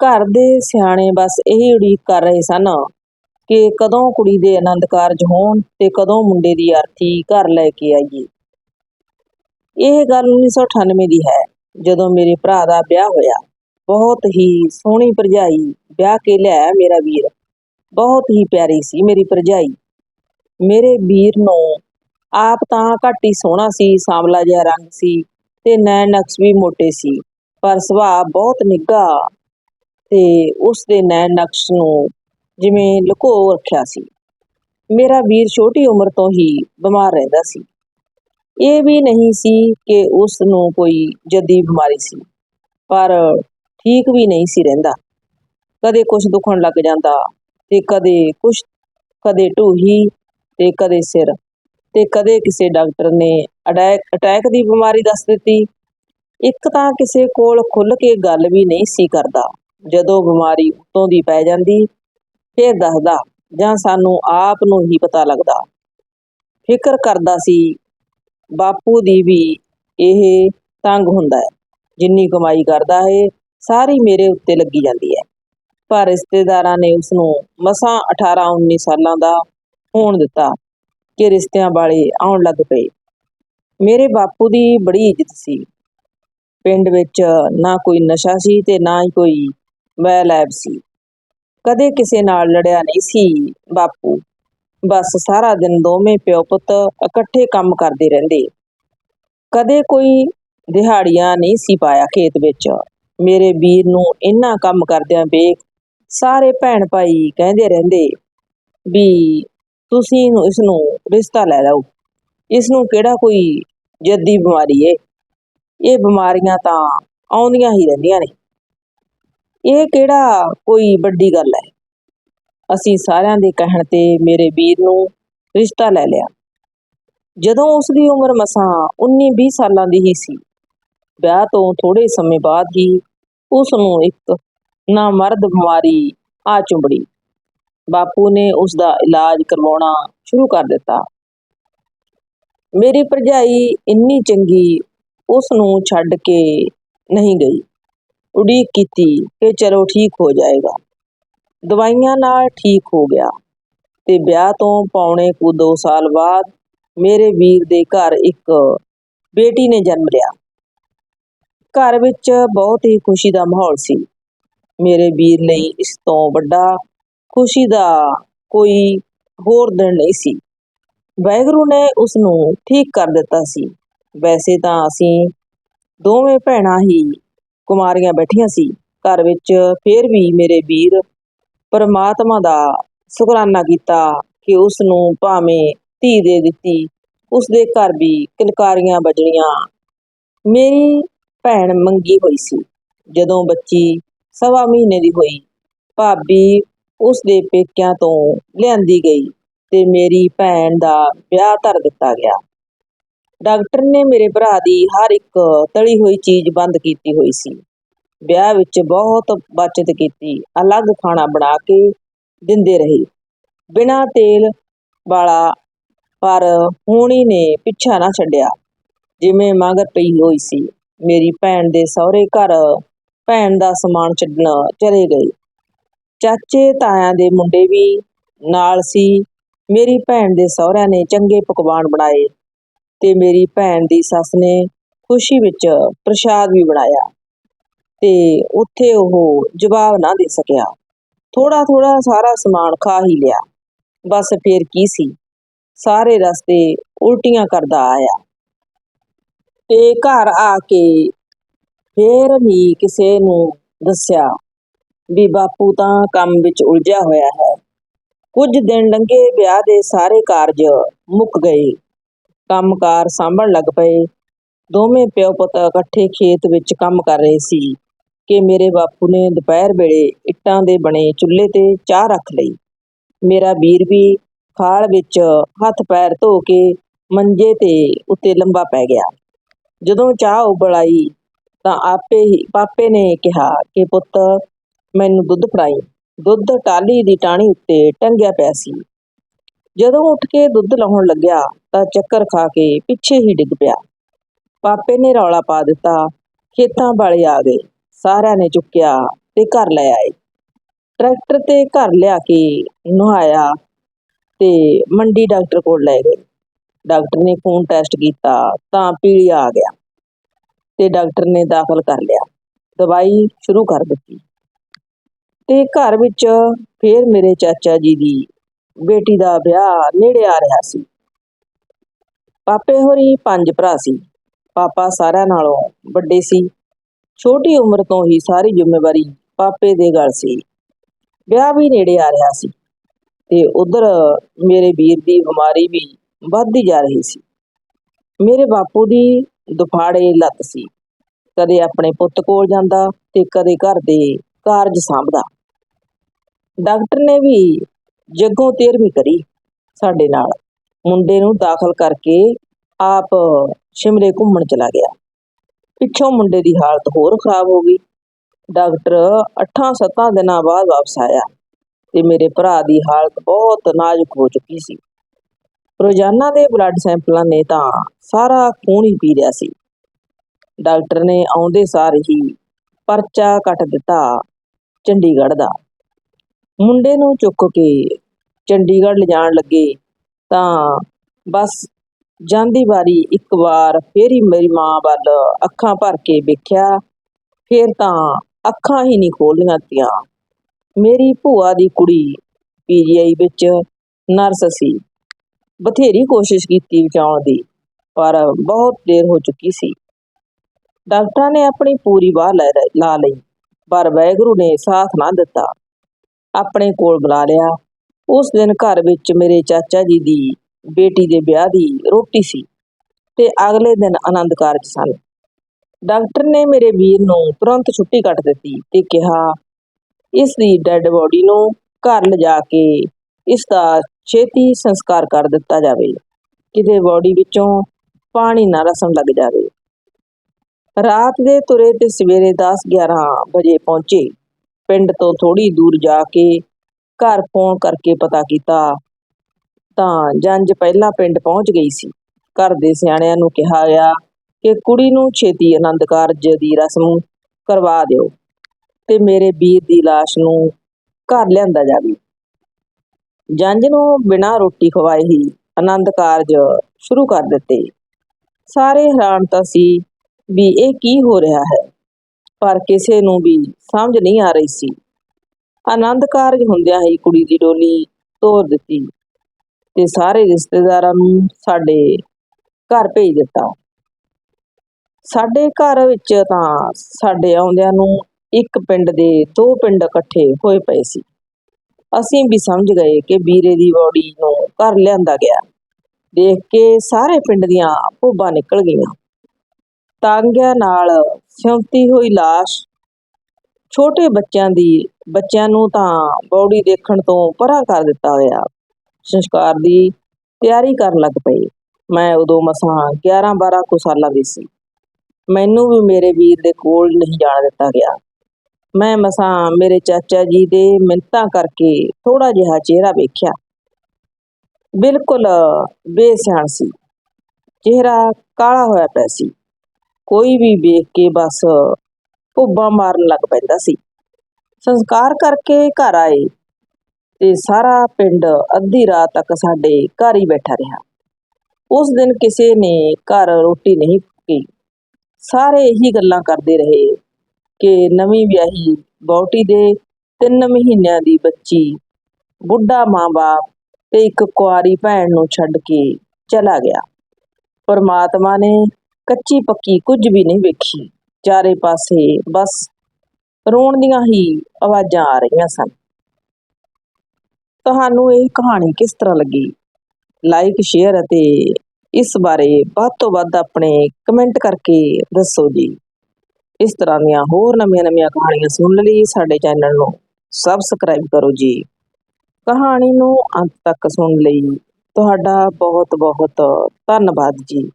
ਘਰ ਦੇ ਸਿਆਣੇ ਬਸ ਇਹੀ ਉਡੀਕ ਕਰ ਰਹੇ ਸਨ ਕਿ ਕਦੋਂ ਕੁੜੀ ਦੇ ਆਨੰਦ ਕਾਰਜ ਹੋਣ ਤੇ ਕਦੋਂ ਮੁੰਡੇ ਦੀ ਅਰਥੀ ਘਰ ਲੈ ਕੇ ਆਈਏ। ਇਹ ਗੱਲ 1998 ਦੀ ਹੈ, ਜਦੋਂ ਮੇਰੇ ਭਰਾ ਦਾ ਵਿਆਹ ਹੋਇਆ। ਬਹੁਤ ਹੀ ਸੋਹਣੀ ਭਰਜਾਈ ਵਿਆਹ ਕੇ ਲਿਆਇਆ ਮੇਰਾ ਵੀਰ। ਬਹੁਤ ਹੀ ਪਿਆਰੀ ਸੀ ਮੇਰੀ ਭਰਜਾਈ। ਮੇਰੇ ਵੀਰ ਨੂੰ ਆਪ ਤਾਂ ਘੱਟ ਹੀ ਸੋਹਣਾ ਸੀ, ਸਾਂਵਲਾ ਜਿਹਾ ਰੰਗ ਸੀ ਤੇ ਨੈਣ ਨਕਸ਼ ਵੀ ਮੋਟੇ ਸੀ, ਪਰ ਸੁਭਾਅ ਬਹੁਤ ਨਿੱਘਾ ਤੇ ਉਸ ਦੇ ਨੈਣ ਨਕਸ਼ ਨੂੰ ਜਿਵੇਂ ਲੁਕੋ ਰੱਖਿਆ ਸੀ। ਮੇਰਾ ਵੀਰ ਛੋਟੀ ਉਮਰ ਤੋਂ ਹੀ ਬਿਮਾਰ ਰਹਿੰਦਾ ਸੀ। ਇਹ ਵੀ ਨਹੀਂ ਸੀ ਕਿ ਉਸ ਨੂੰ ਕੋਈ ਜੱਦੀ ਬਿਮਾਰੀ ਸੀ, ਪਰ ਠੀਕ ਵੀ ਨਹੀਂ ਸੀ ਰਹਿੰਦਾ। ਕਦੇ ਕੁਛ ਦੁਖਣ ਲੱਗ ਜਾਂਦਾ ਤੇ ਕਦੇ ਕੁਛ, ਕਦੇ ਢੂਹੀ ਤੇ ਕਦੇ ਸਿਰ ਤੇ ਕਦੇ ਕਿਸੇ ਡਾਕਟਰ ਨੇ ਅਟੈਕ ਅਟੈਕ ਦੀ ਬਿਮਾਰੀ ਦੱਸ ਦਿੱਤੀ। ਇੱਕ ਤਾਂ ਕਿਸੇ ਕੋਲ ਖੁੱਲ ਕੇ ਗੱਲ ਵੀ ਨਹੀਂ ਸੀ ਕਰਦਾ। ਜਦੋਂ ਬਿਮਾਰੀ ਉੱਤੋਂ ਦੀ ਪੈ ਜਾਂਦੀ, ਫਿਰ ਦੱਸਦਾ, ਜਾਂ ਸਾਨੂੰ ਆਪ ਨੂੰ ਹੀ ਪਤਾ ਲੱਗਦਾ। ਫਿਕਰ ਕਰਦਾ ਸੀ, ਬਾਪੂ ਦੀ ਵੀ ਇਹ ਤੰਗ ਹੁੰਦਾ ਹੈ। ਜਿੰਨੀ ਕਮਾਈ ਕਰਦਾ ਹੈ, ਸਾਰੀ ਮੇਰੇ ਉੱਤੇ ਲੱਗੀ ਜਾਂਦੀ ਹੈ। ਪਰ ਰਿਸ਼ਤੇਦਾਰਾਂ ਨੇ ਉਸ ਨੂੰ ਮਸਾਂ 18 19 ਸਾਲਾਂ ਦਾ ਹੋਣ ਦਿੱਤਾ ਕਿ ਰਿਸ਼ਤਿਆਂ ਵਾਲੇ ਆਉਣ ਲੱਗ ਪਏ। ਮੇਰੇ ਬਾਪੂ ਦੀ ਬੜੀ ਇੱਜ਼ਤ ਸੀ। ਪਿੰਡ ਵਿੱਚ ਨਾ ਕੋਈ ਨਸ਼ਾ ਸੀ ਤੇ ਨਾ ਹੀ ਕੋਈ ਵੈ ਲੈਬ ਸੀ। ਕਦੇ ਕਿਸੇ ਨਾਲ ਲੜਿਆ ਨਹੀਂ ਸੀ, ਬਾਪੂ। ਬਸ ਸਾਰਾ ਦਿਨ ਦੋਵੇਂ ਪਿਓ ਪੁੱਤ ਇਕੱਠੇ ਕੰਮ ਕਰਦੇ ਰਹਿੰਦੇ। ਕਦੇ ਕੋਈ ਦਿਹਾੜੀਆਂ ਨਹੀਂ ਸੀ ਪਾਇਆ ਖੇਤ ਵਿੱਚ। ਮੇਰੇ ਵੀਰ ਨੂੰ ਇੰਨਾ ਕੰਮ ਕਰਦਿਆਂ ਵੇਖ ਸਾਰੇ ਭੈਣ ਭਾਈ ਕਹਿੰਦੇ ਰਹਿੰਦੇ ਵੀ ਤੁਸੀਂ ਨੂੰ ਇਸ ਨੂੰ ਰਿਸ਼ਤਾ ਲੈ ਲਓ। ਇਸ ਨੂੰ ਕਿਹੜਾ ਕੋਈ ਜੱਦੀ ਬਿਮਾਰੀ ਏ। ਇਹ ਬਿਮਾਰੀਆਂ ਤਾਂ ਆਉਂਦੀਆਂ ਹੀ ਰਹਿੰਦੀਆਂ ਨੇ। ਇਹ ਕਿਹੜਾ ਕੋਈ ਵੱਡੀ ਗੱਲ ਹੈ? ਅਸੀਂ ਸਾਰਿਆਂ ਦੇ ਕਹਿਣ ਤੇ ਮੇਰੇ ਵੀਰ ਨੂੰ ਰਿਸ਼ਤਾ ਲੈ ਲਿਆ। ਜਦੋਂ ਉਸ ਦੀ ਉਮਰ ਮਸਾਂ 19-20 ਸਾਲਾਂ ਦੀ ਹੀ ਸੀ, ਵਿਆਹ ਤੋਂ ਥੋੜੇ ਸਮੇਂ ਬਾਅਦ ਹੀ ਉਸ ਨੂੰ ਇੱਕ ਨਾਮਰਦ ਬਿਮਾਰੀ ਆ ਚੁੰਬੜੀ। ਬਾਪੂ ਨੇ ਉਸ ਦਾ ਇਲਾਜ ਕਰਵਾਉਣਾ ਸ਼ੁਰੂ ਕਰ ਦਿੱਤਾ। ਮੇਰੀ ਭਰਜਾਈ ਇੰਨੀ ਚੰਗੀ ਉਸ ਨੂੰ ਛੱਡ ਕੇ ਨਹੀਂ ਗਈ। ਉਡੀਕ ਕੀਤੀ ਕਿ ਚਲੋ ਠੀਕ ਹੋ ਜਾਏਗਾ। ਦਵਾਈਆਂ ਨਾਲ ਠੀਕ ਹੋ ਗਿਆ ਤੇ ਵਿਆਹ ਤੋਂ ਪੌਣੇ ਕੁ 2 ਸਾਲ ਬਾਅਦ ਮੇਰੇ ਵੀਰ ਦੇ ਘਰ ਇੱਕ ਬੇਟੀ ਨੇ ਜਨਮ ਲਿਆ। ਘਰ ਵਿੱਚ ਬਹੁਤ ਹੀ ਖੁਸ਼ੀ ਦਾ ਮਾਹੌਲ ਸੀ। ਮੇਰੇ ਵੀਰ ਲਈ ਇਸ ਤੋਂ ਵੱਡਾ ਖੁਸ਼ੀ ਦਾ ਕੋਈ ਹੋਰ ਦਿਨ ਨਹੀਂ ਸੀ। ਵਾਹਿਗੁਰੂ ਨੇ ਉਸ ਨੂੰ ਠੀਕ ਕਰ ਦਿੱਤਾ ਸੀ। ਵੈਸੇ ਤਾਂ ਅਸੀਂ ਦੋਵੇਂ ਭੈਣਾਂ ਹੀ ਕੁਮਾਰੀਆਂ ਬੈਠੀਆਂ ਸੀ। ਘਰ ਵਿੱਚ ਫਿਰ ਵੀ ਮੇਰੇ ਵੀਰ ਪਰਮਾਤਮਾ ਦਾ ਸ਼ੁਕਰਾਨਾ ਕੀਤਾ ਕਿ ਉਸ ਨੂੰ ਭਾਵੇਂ ਧੀ ਦੇ ਦਿੱਤੀ ਉਸ ਦੇ ਘਰ ਵੀ ਕਿਲਕਾਰੀਆਂ ਵੱਜਣੀਆਂ। ਮੇਰੀ ਭੈਣ ਮੰਗੀ ਹੋਈ ਸੀ। ਜਦੋਂ ਬੱਚੀ ਸਵਾ ਮਹੀਨੇ ਦੀ ਹੋਈ, ਭਾਬੀ ਉਸ ਦੇ ਪੇਕਿਆਂ ਤੋਂ ਲਿਆਂਦੀ ਗਈ ਤੇ ਮੇਰੀ ਭੈਣ ਦਾ ਵਿਆਹ ਧਰ ਦਿੱਤਾ ਗਿਆ। ਡਾਕਟਰ ਨੇ ਮੇਰੇ ਭਰਾ ਦੀ ਹਰ ਇੱਕ ਤਲੀ ਹੋਈ ਚੀਜ਼ ਬੰਦ ਕੀਤੀ ਹੋਈ ਸੀ। ਵਿਆਹ ਵਿੱਚ ਬਹੁਤ ਬਚਤ ਕੀਤੀ, ਅਲੱਗ ਖਾਣਾ ਬਣਾ ਕੇ ਦਿੰਦੇ ਰਹੇ। ਬਿਨਾਂ ਤੇਲ ਵਾਲਾ, ਪਰ ਹੋਣੀ ਨੇ ਪਿੱਛਾ ਨਾ ਛੱਡਿਆ। ਜਿਵੇਂ ਮਗਰ ਪਈ ਹੋਈ ਸੀ, ਮੇਰੀ ਭੈਣ ਦੇ ਸਹੁਰੇ ਘਰ ਭੈਣ ਦਾ ਸਮਾਨ ਛੱਡਣ ਚਲੇ ਗਏ। ਚਾਚੇ ਤਾਇਆਂ ਦੇ ਮੁੰਡੇ ਵੀ ਨਾਲ ਸੀ। ਮੇਰੀ ਭੈਣ ਦੇ ਸਹੁਰਿਆਂ ਨੇ ਚੰਗੇ ਪਕਵਾਨ ਬਣਾਏ। ਤੇ ਮੇਰੀ ਭੈਣ ਦੀ ਸੱਸ ਨੇ ਖੁਸ਼ੀ ਵਿੱਚ ਪ੍ਰਸ਼ਾਦ ਵੀ ਬਣਾਇਆ ਤੇ ਉੱਥੇ ਉਹ ਜਵਾਬ ਨਾ ਦੇ ਸਕਿਆ। ਥੋੜਾ ਥੋੜਾ ਸਾਰਾ ਸਮਾਨ ਖਾ ਹੀ ਲਿਆ। ਬਸ ਫੇਰ ਕੀ ਸੀ? ਸਾਰੇ ਰਸਤੇ ਉਲਟੀਆਂ ਕਰਦਾ ਆਇਆ। ਤੇ ਘਰ ਆ ਕੇ ਫੇਰ ਵੀ ਕਿਸੇ ਨੂੰ ਦੱਸਿਆ ਵੀ ਬਾਪੂ ਤਾਂ ਕੰਮ ਵਿੱਚ ਉਲਝਿਆ ਹੋਇਆ ਹੈ। ਕੁਝ ਦਿਨ ਲੰਘੇ ਵਿਆਹ ਦੇ ਸਾਰੇ ਕਾਰਜ ਮੁੱਕ ਗਏ। ਕੰਮਕਾਰ ਸਾਂਭਣ ਲੱਗ ਪਏ। ਦੋਵੇਂ ਪਿਓ ਪੁੱਤ ਇਕੱਠੇ ਖੇਤ ਵਿੱਚ ਕੰਮ ਕਰ ਰਹੇ ਸੀ ਕਿ ਮੇਰੇ ਬਾਪੂ ਨੇ ਦੁਪਹਿਰ ਵੇਲੇ ਇੱਟਾਂ ਦੇ ਬਣੇ ਚੁੱਲ੍ਹੇ ਤੇ ਚਾਹ ਰੱਖ ਲਈ। ਮੇਰਾ ਵੀਰ ਵੀ ਖਾਲ ਵਿੱਚ ਹੱਥ ਪੈਰ ਧੋ ਕੇ ਮੰਜੇ ਤੇ ਉੱਤੇ ਲੰਬਾ ਪੈ ਗਿਆ। ਜਦੋਂ ਚਾਹ ਉਬਲ ਆਈ ਤਾਂ ਆਪੇ ਹੀ ਪਾਪੇ ਨੇ ਕਿਹਾ ਕਿ ਪੁੱਤ, ਮੈਨੂੰ ਦੁੱਧ ਫੜਾਈ। ਦੁੱਧ ਟਾਲੀ ਦੀ ਟਾਹਣੀ ਉੱਤੇ ਟੰਗਿਆ ਪਿਆ ਸੀ। ਜਦੋਂ ਉੱਠ ਕੇ ਦੁੱਧ ਲਾਉਣ ਲੱਗਿਆ ਤਾਂ ਚੱਕਰ ਖਾ ਕੇ ਪਿੱਛੇ ਹੀ ਡਿੱਗ ਪਿਆ। ਪਾਪੇ ਨੇ ਰੌਲਾ ਪਾ ਦਿੱਤਾ। ਖੇਤਾਂ ਵਾਲੇ ਆ ਗਏ। ਸਾਰਿਆਂ ਨੇ ਚੁੱਕਿਆ ਤੇ ਘਰ ਲੈ ਆਏ। ਟਰੈਕਟਰ ਤੇ ਘਰ ਲਿਆ ਕੇ ਨਹਾਇਆ ਤੇ ਮੰਡੀ ਡਾਕਟਰ ਕੋਲ ਲੈ ਗਏ। ਡਾਕਟਰ ਨੇ ਖੂਨ ਟੈਸਟ ਕੀਤਾ ਤਾਂ ਪੀਲੀਆ ਆ ਗਿਆ ਤੇ ਡਾਕਟਰ ਨੇ ਦਾਖਲ ਕਰ ਲਿਆ। ਦਵਾਈ ਸ਼ੁਰੂ ਕਰ ਦਿੱਤੀ। ਤੇ ਘਰ ਵਿੱਚ ਫੇਰ ਮੇਰੇ ਚਾਚਾ ਜੀ ਦੀ ਬੇਟੀ ਦਾ ਵਿਆਹ ਨੇੜੇ ਆ ਰਿਹਾ ਸੀ। ਪਾਪੇ ਹੋਰੀ ਪੰਜ ਭਰਾ ਸੀ। ਪਾਪਾ ਸਾਰਿਆਂ ਨਾਲੋਂ ਵੱਡੇ ਸੀ। ਛੋਟੀ ਉਮਰ ਤੋਂ ਹੀ ਸਾਰੀ ਜ਼ਿੰਮੇਵਾਰੀ ਪਾਪੇ ਦੇ ਗਲ ਸੀ। ਵਿਆਹ ਵੀ ਨੇੜੇ ਆ ਰਿਹਾ ਸੀ ਤੇ ਉਧਰ ਮੇਰੇ ਵੀਰ ਦੀ ਬਿਮਾਰੀ ਵੀ ਵੱਧਦੀ ਜਾ ਰਹੀ ਸੀ। ਮੇਰੇ ਬਾਪੂ ਦੀ ਦੁਫਾੜੇ ਲੱਤ ਸੀ। ਕਦੇ ਆਪਣੇ ਪੁੱਤ ਕੋਲ ਜਾਂਦਾ ਤੇ ਕਦੇ ਘਰ ਦੇ ਕਾਰਜ ਸੰਭਦਾ। ਡਾਕਟਰ ਨੇ ਵੀ ਜੱਗੋਂ ਤੇਰਵੀਂ ਕਰੀ ਸਾਡੇ ਨਾਲ। ਮੁੰਡੇ ਨੂੰ ਦਾਖਲ ਕਰਕੇ ਆਪ ਸ਼ਿਮਲੇ ਘੁੰਮਣ ਚਲਾ ਗਿਆ। ਪਿੱਛੋਂ ਮੁੰਡੇ ਦੀ ਹਾਲਤ ਹੋਰ ਖਰਾਬ ਹੋ ਗਈ। ਡਾਕਟਰ 8-7 ਦਿਨਾਂ ਬਾਅਦ ਵਾਪਸ ਆਇਆ ਤੇ ਮੇਰੇ ਭਰਾ ਦੀ ਹਾਲਤ ਬਹੁਤ ਨਾਜ਼ੁਕ ਹੋ ਚੁੱਕੀ ਸੀ। ਰੋਜ਼ਾਨਾ ਦੇ ਬਲੱਡ ਸੈਂਪਲਾਂ ਨੇ ਤਾਂ ਸਾਰਾ ਖੂਨ ਹੀ ਪੀ ਲਿਆ ਸੀ। ਡਾਕਟਰ ਨੇ ਆਉਂਦੇ ਸਾਰ ਹੀ ਪਰਚਾ ਕੱਟ ਦਿੱਤਾ ਚੰਡੀਗੜ੍ਹ ਦਾ। ਮੁੰਡੇ ਨੂੰ ਚੁੱਕ ਕੇ ਚੰਡੀਗੜ੍ਹ ਲਿਜਾਣ ਲੱਗੇ ਤਾਂ ਬਸ ਜਾਂਦੀ ਵਾਰੀ ਇੱਕ ਵਾਰ ਫੇਰ ਹੀ ਮੇਰੀ ਮਾਂ ਵੱਲ ਅੱਖਾਂ ਭਰ ਕੇ ਵੇਖਿਆ, ਫੇਰ ਤਾਂ ਅੱਖਾਂ ਹੀ ਨਹੀਂ ਖੋਲੀਆਂ ਤੀਆਂ। ਮੇਰੀ ਭੂਆ ਦੀ ਕੁੜੀ ਪੀਜੀਆਈ ਵਿੱਚ ਨਰਸ ਸੀ। ਬਥੇਰੀ ਕੋਸ਼ਿਸ਼ ਕੀਤੀ ਬਚਾਉਣ ਦੀ, ਪਰ ਬਹੁਤ ਦੇਰ ਹੋ ਚੁੱਕੀ ਸੀ। ਡਾਕਟਰਾਂ ਨੇ ਆਪਣੀ ਪੂਰੀ ਬਾਹ ਲੈ, ਲਾ ਲਈ, ਪਰ ਵਾਹਿਗੁਰੂ ਨੇ ਸਾਥ ਨਾ ਦਿੱਤਾ। ਆਪਣੇ ਕੋਲ ਬੁਲਾ ਲਿਆ। ਉਸ ਦਿਨ ਘਰ ਵਿੱਚ ਮੇਰੇ ਚਾਚਾ ਜੀ ਦੀ ਬੇਟੀ ਦੇ ਵਿਆਹ ਦੀ ਰੋਟੀ ਸੀ ਤੇ ਅਗਲੇ ਦਿਨ ਆਨੰਦ ਕਾਰਜ ਸਨ। ਡਾਕਟਰ ਨੇ ਮੇਰੇ ਵੀਰ ਨੂੰ ਤੁਰੰਤ ਛੁੱਟੀ ਕੱਟ ਦਿੱਤੀ ਤੇ ਕਿਹਾ, ਇਸ ਦੀ ਡੈੱਡ ਬੋਡੀ ਨੂੰ ਘਰ ਲਿਜਾ ਕੇ ਇਸ ਦਾ ਛੇਤੀ ਸੰਸਕਾਰ ਕਰ ਦਿੱਤਾ ਜਾਵੇ। ਕਿਤੇ ਬੋਡੀ ਵਿੱਚੋਂ ਪਾਣੀ ਨਾ ਰਸਣ ਲੱਗ ਜਾਵੇ। ਰਾਤ ਦੇ ਤੁਰੇ ਤੇ ਸਵੇਰੇ 10-11 ਵਜੇ ਪਹੁੰਚੇ। ਪਿੰਡ ਤੋਂ ਥੋੜੀ ਦੂਰ ਜਾ ਕੇ ਘਰ ਫੋਨ ਕਰਕੇ ਪਤਾ ਕੀਤਾ ਤਾਂ ਜੰਜ ਪਹਿਲਾਂ ਪਿੰਡ ਪਹੁੰਚ ਗਈ ਸੀ। ਘਰ ਦੇ ਸਿਆਣਿਆਂ ਨੂੰ ਕਿਹਾ ਗਿਆ ਕਿ ਕੁੜੀ ਨੂੰ ਛੇਤੀ ਆਨੰਦ ਕਾਰਜ ਦੀ ਰਸਮ ਕਰਵਾ ਦਿਓ ਤੇ ਮੇਰੇ ਵੀਰ ਦੀ ਲਾਸ਼ ਨੂੰ ਘਰ ਲਿਆਂਦਾ ਜਾਵੇ। ਜੰਜ ਨੂੰ ਬਿਨਾਂ ਰੋਟੀ ਖਵਾਏ ਹੀ ਆਨੰਦ ਕਾਰਜ ਸ਼ੁਰੂ ਕਰ ਦਿੱਤੇ। ਸਾਰੇ ਹੈਰਾਨ ਤਾਂ ਸੀ ਵੀ ਇਹ ਕੀ ਹੋ ਰਿਹਾ ਹੈ। ਪਰ ਕਿਸੇ ਨੂੰ ਵੀ ਸਮਝ ਨਹੀਂ ਆ ਰਹੀ ਸੀ। ਆਨੰਦ ਕਾਰਜ ਹੁੰਦਿਆਂ ਹੀ ਕੁੜੀ ਦੀ ਡੋਲੀ ਤੋਰ ਦਿੱਤੀ ਤੇ ਸਾਰੇ ਰਿਸ਼ਤੇਦਾਰਾਂ ਨੂੰ ਸਾਡੇ ਘਰ ਭੇਜ ਦਿੱਤਾ। ਸਾਡੇ ਘਰ ਵਿੱਚ ਤਾਂ ਸਾਡੇ ਆਉਂਦਿਆਂ ਨੂੰ ਇੱਕ ਪਿੰਡ ਦੇ ਦੋ ਪਿੰਡ ਇਕੱਠੇ ਹੋਏ ਪਏ ਸੀ। ਅਸੀਂ ਵੀ ਸਮਝ ਗਏ ਕਿ ਵੀਰੇ ਦੀ ਬੋਡੀ ਨੂੰ ਘਰ ਲਿਆਂਦਾ ਗਿਆ। ਦੇਖ ਕੇ ਸਾਰੇ ਪਿੰਡ ਦੀਆਂ ਭੂਬਾਂ ਨਿਕਲ ਗਈਆਂ। ਤਾਂਗਿਆਂ ਨਾਲ ਸਿਉਂਤੀ ਹੋਈ ਲਾਸ਼। ਛੋਟੇ ਬੱਚਿਆਂ ਦੀ, ਬੱਚਿਆਂ ਨੂੰ ਤਾਂ ਬੌੜੀ ਦੇਖਣ ਤੋਂ ਪਰਾਂ ਕਰ ਦਿੱਤਾ ਹੋਇਆ। ਸੰਸਕਾਰ ਦੀ ਤਿਆਰੀ ਕਰਨ ਲੱਗ ਪਈ। ਮੈਂ ਉਦੋਂ ਮਸਾਂ 11 12 ਕੁ ਸਾਲਾਂ ਦੀ ਸੀ। ਮੈਨੂੰ ਵੀ ਮੇਰੇ ਵੀਰ ਦੇ ਕੋਲ ਨਹੀਂ ਜਾਣ ਦਿੱਤਾ ਗਿਆ। ਮੈਂ ਮਸਾਂ ਮੇਰੇ ਚਾਚਾ ਜੀ ਦੇ ਮਿੰਤਾਂ ਕਰਕੇ ਥੋੜਾ ਜਿਹਾ ਚਿਹਰਾ ਵੇਖਿਆ। ਬਿਲਕੁਲ ਬੇਸਿਆਣ ਸੀ। ਚਿਹਰਾ ਕਾਲਾ ਹੋਇਆ ਪਿਆ ਸੀ। ਕੋਈ ਵੀ ਵੇਖ ਕੇ ਬਸ ਭੁੱਬਾਂ ਮਾਰਨ ਲੱਗ ਪੈਂਦਾ ਸੀ। ਸੰਸਕਾਰ ਕਰਕੇ ਘਰ ਆਏ ਤੇ ਸਾਰਾ ਪਿੰਡ ਅੱਧੀ ਰਾਤ ਤੱਕ ਸਾਡੇ ਘਰ ਹੀ ਬੈਠਾ ਰਿਹਾ। ਉਸ ਦਿਨ ਕਿਸੇ ਨੇ ਘਰ ਰੋਟੀ ਨਹੀਂ ਪੱਕੀ। ਸਾਰੇ ਇਹੀ ਗੱਲਾਂ ਕਰਦੇ ਰਹੇ ਕਿ ਨਵੀਂ ਵਿਆਹੀ ਬੌਟੀ ਦੇ 3 ਮਹੀਨਿਆਂ ਦੀ ਬੱਚੀ, ਬੁੱਢਾ ਮਾਂ-ਬਾਪ ਤੇ ਇੱਕ ਕੁਆਰੀ ਭੈਣ ਨੂੰ ਛੱਡ ਕੇ ਚਲਾ ਗਿਆ। ਪਰਮਾਤਮਾ ਨੇ ਕੱਚੀ ਪੱਕੀ ਕੁਝ ਵੀ ਨਹੀਂ ਵੇਖੀ। ਚਾਰੇ ਪਾਸੇ ਬਸ ਰੋਣ ਦੀਆਂ ਹੀ ਆਵਾਜ਼ਾਂ ਆ ਰਹੀਆਂ ਸਨ। ਤੁਹਾਨੂੰ ਇਹ ਕਹਾਣੀ ਕਿਸ ਤਰ੍ਹਾਂ ਲੱਗੀ? ਲਾਈਕ ਸ਼ੇਅਰ ਅਤੇ ਇਸ ਬਾਰੇ ਵੱਧ ਤੋਂ ਵੱਧ ਆਪਣੇ ਕਮੈਂਟ ਕਰਕੇ ਦੱਸੋ ਜੀ। ਇਸ ਤਰ੍ਹਾਂ ਦੀਆਂ ਹੋਰ ਨਵੀਆਂ-ਨਵੀਆਂ ਕਹਾਣੀਆਂ ਸੁਣਨ ਲਈ ਸਾਡੇ ਚੈਨਲ ਨੂੰ ਸਬਸਕ੍ਰਾਈਬ ਕਰੋ ਜੀ। ਕਹਾਣੀ ਨੂੰ ਅੰਤ ਤੱਕ ਸੁਣਨ ਲਈ ਤੁਹਾਡਾ ਬਹੁਤ ਬਹੁਤ ਧੰਨਵਾਦ ਜੀ।